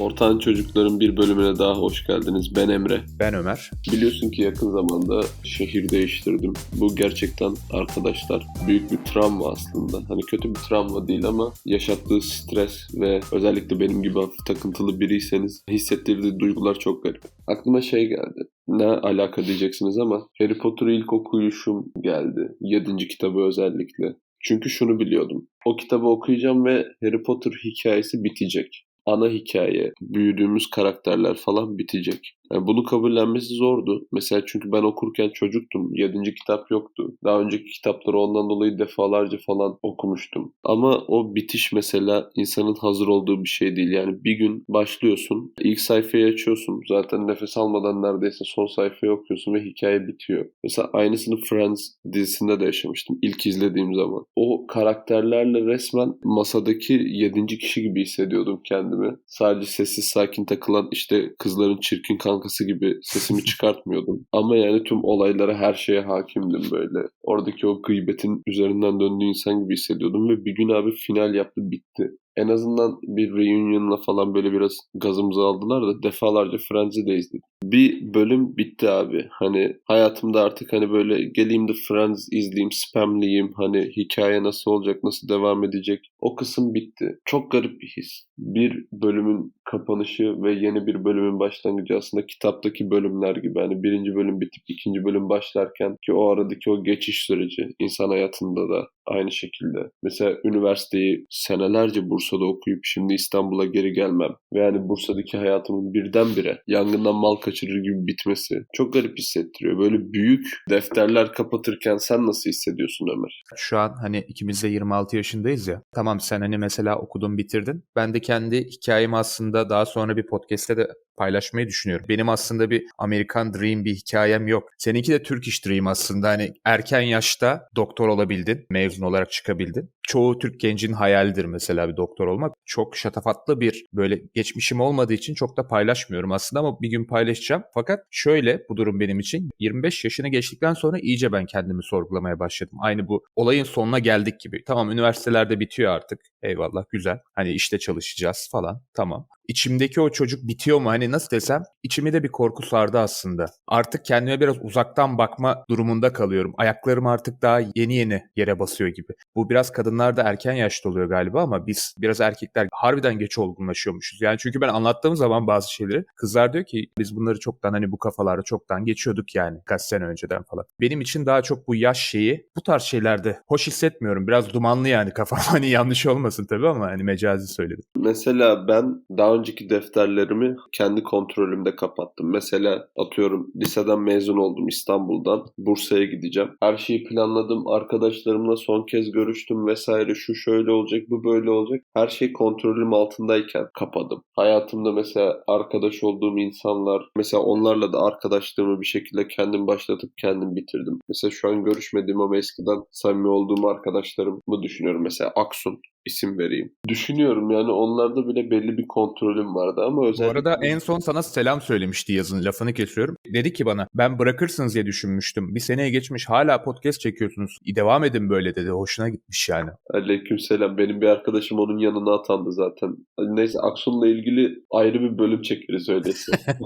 Ortağın Çocukların bir bölümüne daha hoş geldiniz. Ben Emre. Ben Ömer. Biliyorsun ki yakın zamanda şehir değiştirdim. Bu gerçekten arkadaşlar büyük bir travma aslında. Hani kötü bir travma değil ama yaşattığı stres ve özellikle benim gibi hafif takıntılı biriyseniz hissettirdiği duygular çok garip. Aklıma şey geldi. Ne alaka diyeceksiniz ama Harry Potter'ı ilk okuyuşum geldi. Yedinci kitabı özellikle. Çünkü şunu biliyordum. O kitabı okuyacağım ve Harry Potter hikayesi bitecek ana hikaye, büyüdüğümüz karakterler falan bitecek. Yani bunu kabullenmesi zordu. Mesela çünkü ben okurken çocuktum. Yedinci kitap yoktu. Daha önceki kitapları ondan dolayı defalarca falan okumuştum. Ama o bitiş mesela insanın hazır olduğu bir şey değil. Yani bir gün başlıyorsun. ilk sayfayı açıyorsun. Zaten nefes almadan neredeyse son sayfayı okuyorsun ve hikaye bitiyor. Mesela aynısını Friends dizisinde de yaşamıştım. ilk izlediğim zaman. O karakterlerle resmen masadaki yedinci kişi gibi hissediyordum kendimi. Sadece sessiz sakin takılan işte kızların çirkin kan kankası gibi sesimi çıkartmıyordum. Ama yani tüm olaylara her şeye hakimdim böyle. Oradaki o gıybetin üzerinden döndüğü insan gibi hissediyordum ve bir gün abi final yaptı bitti en azından bir reunion'la falan böyle biraz gazımızı aldılar da defalarca Friends'i de izledim. Bir bölüm bitti abi. Hani hayatımda artık hani böyle geleyim de Friends izleyeyim, spamleyeyim. Hani hikaye nasıl olacak, nasıl devam edecek. O kısım bitti. Çok garip bir his. Bir bölümün kapanışı ve yeni bir bölümün başlangıcı aslında kitaptaki bölümler gibi. Hani birinci bölüm bitip ikinci bölüm başlarken ki o aradaki o geçiş süreci insan hayatında da aynı şekilde. Mesela üniversiteyi senelerce Bursa'da okuyup şimdi İstanbul'a geri gelmem ve yani Bursa'daki hayatımın birdenbire yangından mal kaçırır gibi bitmesi çok garip hissettiriyor. Böyle büyük defterler kapatırken sen nasıl hissediyorsun Ömer? Şu an hani ikimiz de 26 yaşındayız ya. Tamam sen hani mesela okudun bitirdin. Ben de kendi hikayemi aslında daha sonra bir podcast'te de paylaşmayı düşünüyorum. Benim aslında bir Amerikan Dream bir hikayem yok. Seninki de Turkish Dream aslında. Hani erken yaşta doktor olabildin, mezun olarak çıkabildin. Çoğu Türk gencin hayalidir mesela bir doktor olmak. Çok şatafatlı bir böyle geçmişim olmadığı için çok da paylaşmıyorum aslında ama bir gün paylaşacağım. Fakat şöyle bu durum benim için 25 yaşını geçtikten sonra iyice ben kendimi sorgulamaya başladım. Aynı bu olayın sonuna geldik gibi. Tamam üniversitelerde bitiyor artık. Eyvallah güzel. Hani işte çalışacağız falan. Tamam içimdeki o çocuk bitiyor mu? Hani nasıl desem içimi de bir korku sardı aslında. Artık kendime biraz uzaktan bakma durumunda kalıyorum. Ayaklarım artık daha yeni yeni yere basıyor gibi. Bu biraz kadınlarda erken yaşta oluyor galiba ama biz biraz erkekler harbiden geç olgunlaşıyormuşuz. Yani çünkü ben anlattığım zaman bazı şeyleri kızlar diyor ki biz bunları çoktan hani bu kafalarda çoktan geçiyorduk yani kaç sene önceden falan. Benim için daha çok bu yaş şeyi bu tarz şeylerde hoş hissetmiyorum. Biraz dumanlı yani kafam hani yanlış olmasın tabii ama hani mecazi söyledim. Mesela ben daha önceki defterlerimi kendi kontrolümde kapattım. Mesela atıyorum liseden mezun oldum İstanbul'dan. Bursa'ya gideceğim. Her şeyi planladım. Arkadaşlarımla son kez görüştüm vesaire. Şu şöyle olacak, bu böyle olacak. Her şey kontrolüm altındayken kapadım. Hayatımda mesela arkadaş olduğum insanlar, mesela onlarla da arkadaşlığımı bir şekilde kendim başlatıp kendim bitirdim. Mesela şu an görüşmediğim ama eskiden samimi olduğum arkadaşlarımı düşünüyorum. Mesela Aksun isim vereyim. Düşünüyorum yani onlarda bile belli bir kontrolüm vardı ama özellikle... Bu arada en son sana selam söylemişti yazın lafını kesiyorum. Dedi ki bana ben bırakırsınız diye düşünmüştüm. Bir seneye geçmiş hala podcast çekiyorsunuz. Devam edin böyle dedi. Hoşuna gitmiş yani. Aleyküm selam. Benim bir arkadaşım onun yanına atandı zaten. Neyse Aksun'la ilgili ayrı bir bölüm çekeriz öyleyse.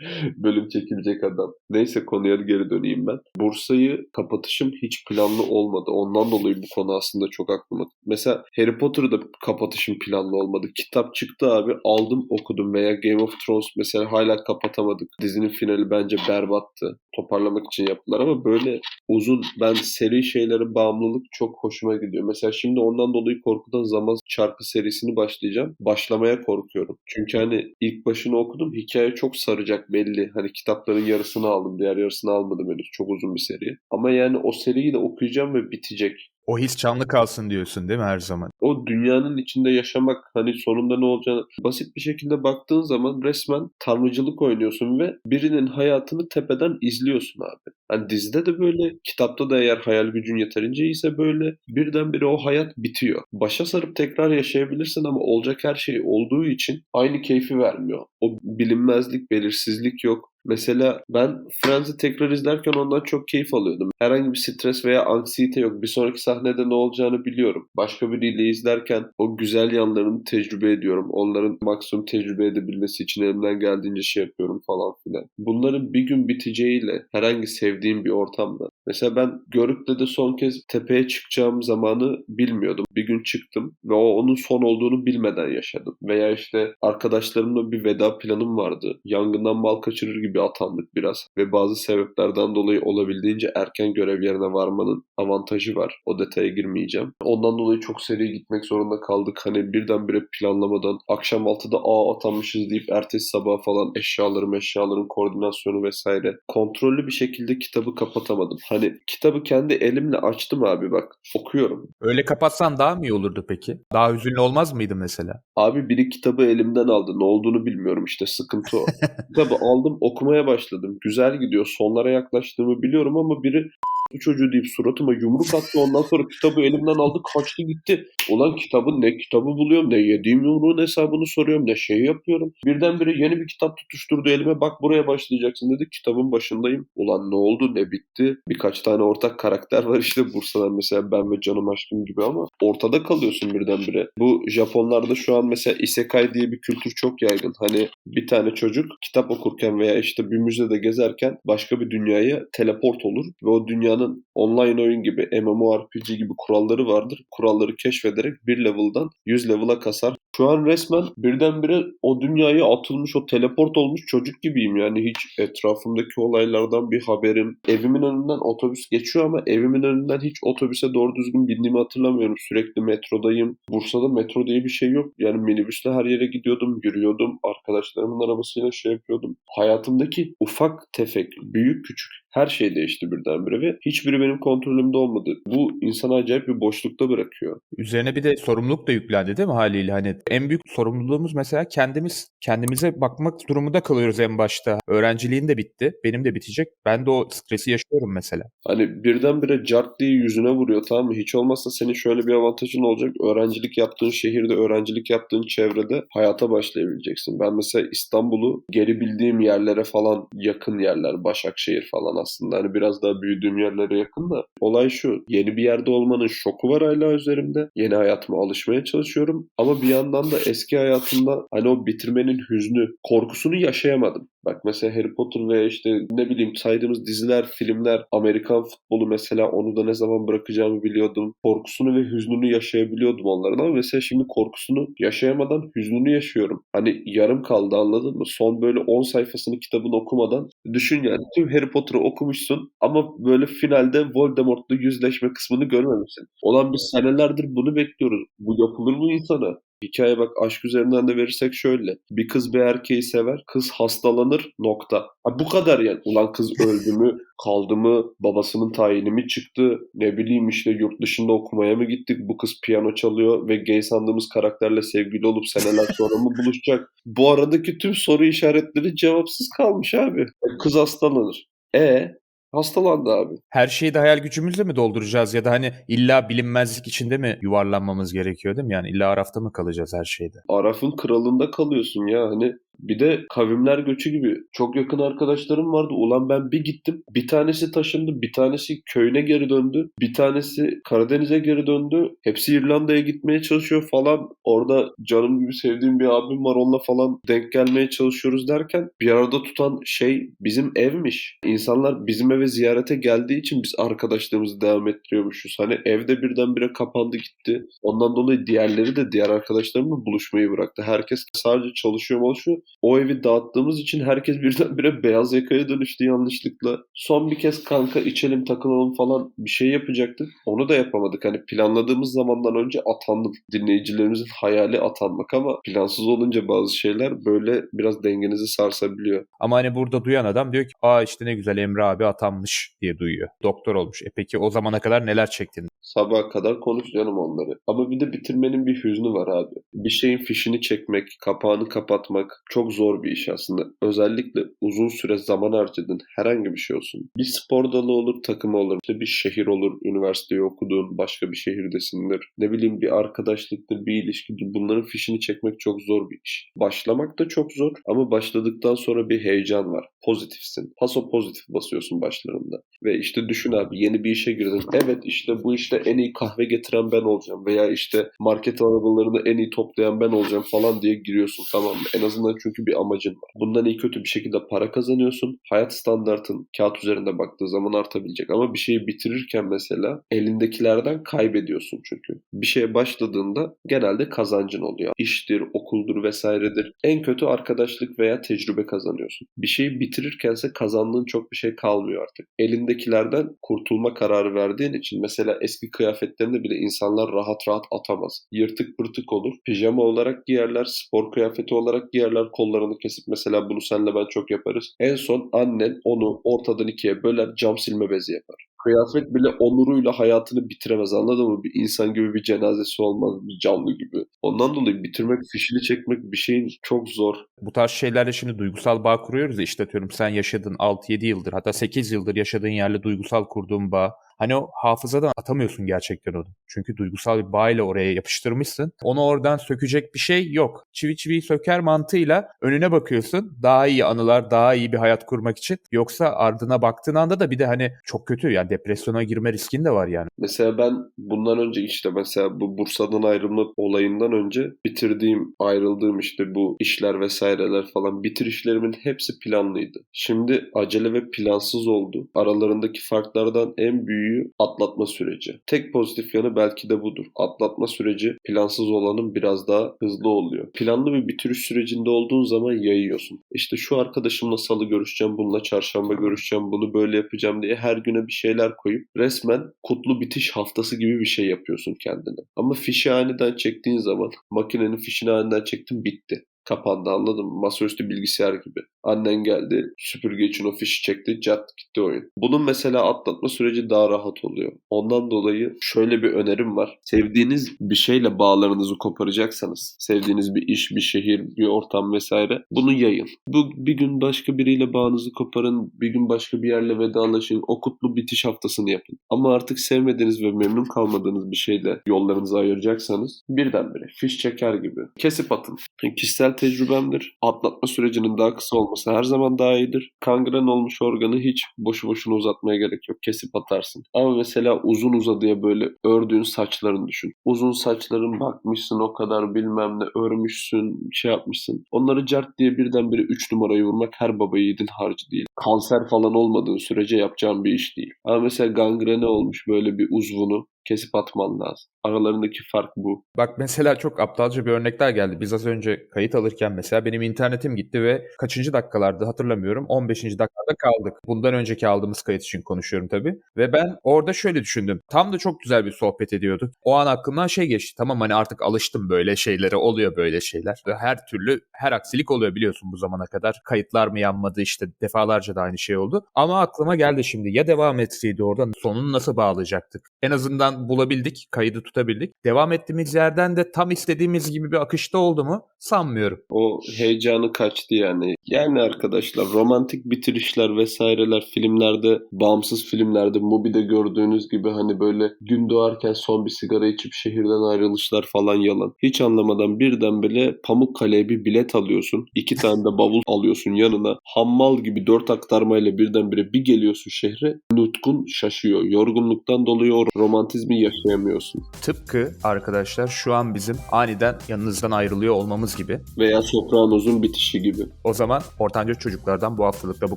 bölüm çekilecek adam. Neyse konuya geri döneyim ben. Bursa'yı kapatışım hiç planlı olmadı. Ondan dolayı bu konu aslında çok aklıma. Mesela Harry Potter'ı da kapatışım planlı olmadı. Kitap çıktı abi aldım okudum veya Game of Thrones mesela hala kapatamadık. Dizinin finali bence berbattı. Toparlamak için yaptılar ama böyle uzun ben seri şeylere bağımlılık çok hoşuma gidiyor. Mesela şimdi ondan dolayı korkudan zaman çarkı serisini başlayacağım. Başlamaya korkuyorum. Çünkü hani ilk başını okudum. Hikaye çok saracak belli. Hani kitapların yarısını aldım. Diğer yarısını almadım henüz. Çok uzun bir seri. Ama yani o seriyi de okuyacağım ve bitecek. O his canlı kalsın diyorsun değil mi her zaman? O dünyanın içinde yaşamak hani sonunda ne olacağını basit bir şekilde baktığın zaman resmen tanrıcılık oynuyorsun ve birinin hayatını tepeden izliyorsun abi. Hani dizide de böyle, kitapta da eğer hayal gücün yeterince iyiyse böyle birdenbire o hayat bitiyor. Başa sarıp tekrar yaşayabilirsin ama olacak her şey olduğu için aynı keyfi vermiyor. O bilinmezlik, belirsizlik yok. Mesela ben Friends'i tekrar izlerken ondan çok keyif alıyordum. Herhangi bir stres veya anksiyete yok. Bir sonraki sahnede ne olacağını biliyorum. Başka biriyle izlerken o güzel yanlarını tecrübe ediyorum. Onların maksimum tecrübe edebilmesi için elimden geldiğince şey yapıyorum falan filan. Bunların bir gün biteceğiyle herhangi sevdiğim bir ortamda. Mesela ben Görük'le de son kez tepeye çıkacağım zamanı bilmiyordum. Bir gün çıktım ve o onun son olduğunu bilmeden yaşadım. Veya işte arkadaşlarımla bir veda planım vardı. Yangından bal kaçırır gibi atandık biraz. Ve bazı sebeplerden dolayı olabildiğince erken görev yerine varmanın avantajı var. O detaya girmeyeceğim. Ondan dolayı çok seri gitmek zorunda kaldık. Hani birdenbire planlamadan akşam 6'da aa atanmışız deyip ertesi sabah falan eşyalarım eşyaların koordinasyonu vesaire. Kontrollü bir şekilde kitabı kapatamadım. Hani kitabı kendi elimle açtım abi bak okuyorum. Öyle kapatsan daha mı iyi olurdu peki? Daha hüzünlü olmaz mıydı mesela? Abi biri kitabı elimden aldı. Ne olduğunu bilmiyorum işte sıkıntı o. kitabı aldım okumaya başladım. Güzel gidiyor. Sonlara yaklaştığımı biliyorum ama biri bu çocuğu deyip suratıma yumruk attı. Ondan sonra kitabı elimden aldı kaçtı gitti. Ulan kitabın ne kitabı buluyorum ne yediğim yumruğun hesabını soruyorum ne şey yapıyorum. Birdenbire yeni bir kitap tutuşturdu elime. Bak buraya başlayacaksın dedi. Kitabın başındayım. Ulan ne oldu ne bitti. Birkaç tane ortak karakter var işte Bursa'dan mesela ben ve Canım Aşkım gibi ama ortada kalıyorsun birdenbire. Bu Japonlarda şu an mesela isekai diye bir kültür çok yaygın. Hani bir tane çocuk kitap okurken veya işte bir müzede gezerken başka bir dünyaya teleport olur ve o dünyanın online oyun gibi MMORPG gibi kuralları vardır. Kuralları keşfederek bir level'dan 100 level'a kasar. Şu an resmen birdenbire o dünyaya atılmış, o teleport olmuş çocuk gibiyim. Yani hiç etrafımdaki olaylardan bir haberim. Evimin önünden otobüs geçiyor ama evimin önünden hiç otobüse doğru düzgün bindiğimi hatırlamıyorum. Sürekli metrodayım. Bursa'da metro diye bir şey yok. Yani minibüsle her yere gidiyordum, yürüyordum. Arkadaşlarımın arabasıyla şey yapıyordum. Hayatımdaki ufak tefek, büyük küçük her şey değişti birdenbire ve hiçbiri benim kontrolümde olmadı. Bu insanı acayip bir boşlukta bırakıyor. Üzerine bir de sorumluluk da yüklendi değil mi haliyle? Hani en büyük sorumluluğumuz mesela kendimiz. Kendimize bakmak durumunda kalıyoruz en başta. Öğrenciliğin de bitti. Benim de bitecek. Ben de o stresi yaşıyorum mesela. Hani birdenbire cart diye yüzüne vuruyor tamam mı? Hiç olmazsa senin şöyle bir avantajın olacak. Öğrencilik yaptığın şehirde, öğrencilik yaptığın çevrede hayata başlayabileceksin. Ben mesela İstanbul'u geri bildiğim yerlere falan yakın yerler. Başakşehir falan aslında. Hani biraz daha büyüdüğüm yerlere yakın da. Olay şu. Yeni bir yerde olmanın şoku var hala üzerimde. Yeni hayatıma alışmaya çalışıyorum. Ama bir yandan da eski hayatımda hani o bitirmenin hüznü, korkusunu yaşayamadım. Bak mesela Harry Potter veya işte ne bileyim saydığımız diziler, filmler, Amerikan futbolu mesela onu da ne zaman bırakacağımı biliyordum. Korkusunu ve hüznünü yaşayabiliyordum onların ama mesela şimdi korkusunu yaşayamadan hüznünü yaşıyorum. Hani yarım kaldı anladın mı? Son böyle 10 sayfasını kitabını okumadan düşün yani tüm Harry Potter'ı okumuşsun ama böyle finalde Voldemort'la yüzleşme kısmını görmemişsin. Olan biz senelerdir bunu bekliyoruz. Bu yapılır mı insana? Hikaye bak aşk üzerinden de verirsek şöyle. Bir kız bir erkeği sever, kız hastalanır nokta. Ha, bu kadar yani. Ulan kız öldü mü, kaldı mı, babasının tayini mi çıktı, ne bileyim işte yurt dışında okumaya mı gittik, bu kız piyano çalıyor ve gay sandığımız karakterle sevgili olup seneler sonra mı buluşacak? Bu aradaki tüm soru işaretleri cevapsız kalmış abi. E, Kız hastalanır. E hastalandı abi. Her şeyi de hayal gücümüzle mi dolduracağız ya da hani illa bilinmezlik içinde mi yuvarlanmamız gerekiyor değil mi? Yani illa arafta mı kalacağız her şeyde? Araf'ın kralında kalıyorsun ya hani bir de kavimler göçü gibi çok yakın arkadaşlarım vardı. Ulan ben bir gittim. Bir tanesi taşındı. Bir tanesi köyüne geri döndü. Bir tanesi Karadeniz'e geri döndü. Hepsi İrlanda'ya gitmeye çalışıyor falan. Orada canım gibi sevdiğim bir abim var. Onunla falan denk gelmeye çalışıyoruz derken bir arada tutan şey bizim evmiş. İnsanlar bizim eve ziyarete geldiği için biz arkadaşlığımızı devam ettiriyormuşuz. Hani evde birdenbire kapandı gitti. Ondan dolayı diğerleri de diğer arkadaşlarımla buluşmayı bıraktı. Herkes sadece çalışıyor çalışıyor. O evi dağıttığımız için herkes birdenbire beyaz yakaya dönüştü yanlışlıkla. Son bir kez kanka içelim takılalım falan bir şey yapacaktık. Onu da yapamadık. Hani planladığımız zamandan önce atandım. Dinleyicilerimizin hayali atanmak ama plansız olunca bazı şeyler böyle biraz dengenizi sarsabiliyor. Ama hani burada duyan adam diyor ki aa işte ne güzel Emre abi atanmış diye duyuyor. Doktor olmuş. E peki o zamana kadar neler çektin? Sabaha kadar konuş canım onları. Ama bir de bitirmenin bir hüznü var abi. Bir şeyin fişini çekmek, kapağını kapatmak çok çok zor bir iş aslında. Özellikle uzun süre zaman harcadığın herhangi bir şey olsun. Bir spor dalı olur, takımı olur. İşte bir şehir olur, üniversiteyi okuduğun başka bir şehirdesindir. Ne bileyim bir arkadaşlıktır, bir ilişkidir. Bunların fişini çekmek çok zor bir iş. Başlamak da çok zor ama başladıktan sonra bir heyecan var. Pozitifsin. Paso pozitif basıyorsun başlarında. Ve işte düşün abi yeni bir işe girdin. Evet işte bu işte en iyi kahve getiren ben olacağım veya işte market arabalarını en iyi toplayan ben olacağım falan diye giriyorsun tamam mı? En azından çünkü bir amacın var. Bundan iyi kötü bir şekilde para kazanıyorsun. Hayat standartın kağıt üzerinde baktığı zaman artabilecek ama bir şeyi bitirirken mesela elindekilerden kaybediyorsun çünkü. Bir şeye başladığında genelde kazancın oluyor. İştir, okuldur vesairedir. En kötü arkadaşlık veya tecrübe kazanıyorsun. Bir şeyi bitirirkense kazandığın çok bir şey kalmıyor artık. Elindekilerden kurtulma kararı verdiğin için mesela eski kıyafetlerini bile insanlar rahat rahat atamaz. Yırtık pırtık olur. Pijama olarak giyerler, spor kıyafeti olarak giyerler, kollarını kesip mesela bunu senle ben çok yaparız. En son annen onu ortadan ikiye böler, cam silme bezi yapar. Kıyafet bile onuruyla hayatını bitiremez anladın mı? Bir insan gibi bir cenazesi olmaz, bir canlı gibi. Ondan dolayı bitirmek, fişini çekmek bir şeyin çok zor. Bu tarz şeylerle şimdi duygusal bağ kuruyoruz ya işte atıyorum sen yaşadın 6-7 yıldır hatta 8 yıldır yaşadığın yerle duygusal kurduğun bağ. Hani o hafızadan atamıyorsun gerçekten onu. Çünkü duygusal bir bağ ile oraya yapıştırmışsın. Onu oradan sökecek bir şey yok. Çivi çiviyi söker mantığıyla önüne bakıyorsun. Daha iyi anılar, daha iyi bir hayat kurmak için. Yoksa ardına baktığın anda da bir de hani çok kötü yani depresyona girme riskin de var yani. Mesela ben bundan önce işte mesela bu Bursa'dan ayrılma olayından önce bitirdiğim, ayrıldığım işte bu işler vesaireler falan bitirişlerimin hepsi planlıydı. Şimdi acele ve plansız oldu. Aralarındaki farklardan en büyüğü atlatma süreci. Tek pozitif yanı belki de budur. Atlatma süreci plansız olanın biraz daha hızlı oluyor. Planlı bir bitiriş sürecinde olduğun zaman yayıyorsun. İşte şu arkadaşımla salı görüşeceğim, bununla çarşamba görüşeceğim, bunu böyle yapacağım diye her güne bir şeyler koyup resmen kutlu bitiş haftası gibi bir şey yapıyorsun kendine. Ama fişi aniden çektiğin zaman makinenin fişini aniden çektin bitti kapandı anladın mı? Masaüstü bilgisayar gibi. Annen geldi süpürge için o fişi çekti cat gitti oyun. Bunun mesela atlatma süreci daha rahat oluyor. Ondan dolayı şöyle bir önerim var. Sevdiğiniz bir şeyle bağlarınızı koparacaksanız, sevdiğiniz bir iş, bir şehir, bir ortam vesaire bunu yayın. Bu bir gün başka biriyle bağınızı koparın, bir gün başka bir yerle vedalaşın, o kutlu bitiş haftasını yapın. Ama artık sevmediğiniz ve memnun kalmadığınız bir şeyle yollarınızı ayıracaksanız birdenbire fiş çeker gibi kesip atın. Kişisel tecrübemdir. Atlatma sürecinin daha kısa olması her zaman daha iyidir. Kangren olmuş organı hiç boşu boşuna uzatmaya gerek yok. Kesip atarsın. Ama mesela uzun uzadıya böyle ördüğün saçlarını düşün. Uzun saçların bakmışsın o kadar bilmem ne örmüşsün şey yapmışsın. Onları cart diye birdenbire 3 numarayı vurmak her baba yiğidin harcı değil. Kanser falan olmadığın sürece yapacağın bir iş değil. Ama mesela gangrene olmuş böyle bir uzvunu kesip atman lazım. Aralarındaki fark bu. Bak mesela çok aptalca bir örnekler geldi. Biz az önce kayıt alırken mesela benim internetim gitti ve kaçıncı dakikalardı hatırlamıyorum. 15. dakikada kaldık. Bundan önceki aldığımız kayıt için konuşuyorum tabii. Ve ben orada şöyle düşündüm. Tam da çok güzel bir sohbet ediyordu. O an aklımdan şey geçti. Tamam hani artık alıştım böyle şeylere. Oluyor böyle şeyler. Ve her türlü her aksilik oluyor biliyorsun bu zamana kadar. Kayıtlar mı yanmadı işte defalarca da aynı şey oldu. Ama aklıma geldi şimdi. Ya devam etseydi oradan sonunu nasıl bağlayacaktık? En azından bulabildik, kaydı tutabildik. Devam ettiğimiz yerden de tam istediğimiz gibi bir akışta oldu mu? Sanmıyorum. O heyecanı kaçtı yani. Yani arkadaşlar romantik bitirişler vesaireler filmlerde, bağımsız filmlerde, Mubi'de gördüğünüz gibi hani böyle gün doğarken son bir sigara içip şehirden ayrılışlar falan yalan. Hiç anlamadan birden bile Pamukkale'ye bir bilet alıyorsun. iki tane de bavul alıyorsun yanına. Hammal gibi dört aktarmayla birdenbire bir geliyorsun şehre. Nutkun şaşıyor. Yorgunluktan dolayı o romantizmi yaşayamıyorsun. Tıpkı arkadaşlar şu an bizim aniden yanınızdan ayrılıyor olmamız gibi. Veya Sopranos'un bitişi gibi. O zaman ortanca çocuklardan bu haftalık da bu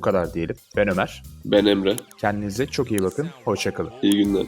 kadar diyelim. Ben Ömer. Ben Emre. Kendinize çok iyi bakın. Hoşçakalın. İyi günler.